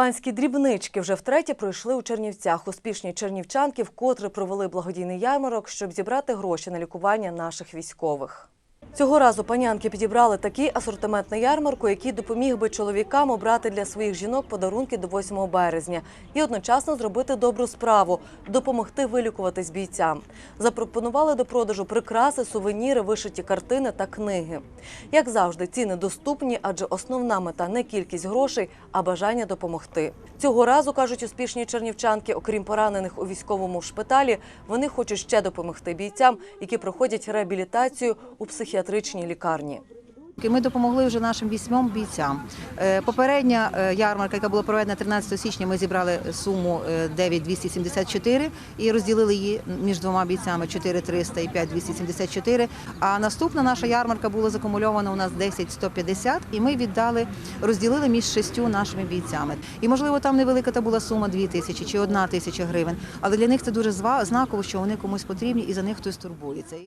Панські дрібнички вже втретє пройшли у Чернівцях. Успішні чернівчанки вкотре провели благодійний ярмарок, щоб зібрати гроші на лікування наших військових. Цього разу панянки підібрали такий асортимент на ярмарку, який допоміг би чоловікам обрати для своїх жінок подарунки до 8 березня і одночасно зробити добру справу допомогти вилікуватись бійцям. Запропонували до продажу прикраси, сувеніри, вишиті картини та книги. Як завжди, ціни доступні, адже основна мета не кількість грошей, а бажання допомогти. Цього разу кажуть успішні чернівчанки, окрім поранених у військовому шпиталі, вони хочуть ще допомогти бійцям, які проходять реабілітацію у психіатричній лікарні. Ми допомогли вже нашим вісьмом бійцям. Е, Попередня е, ярмарка, яка була проведена 13 січня, ми зібрали суму е, 9274 і розділили її між двома бійцями 4300 і 5274. А наступна наша ярмарка була закумульована у нас 10150 і ми віддали, розділили між шістю нашими бійцями. І можливо там невелика та була сума 2 тисячі чи 1 тисяча гривень, але для них це дуже знаково, що вони комусь потрібні і за них хтось турбується.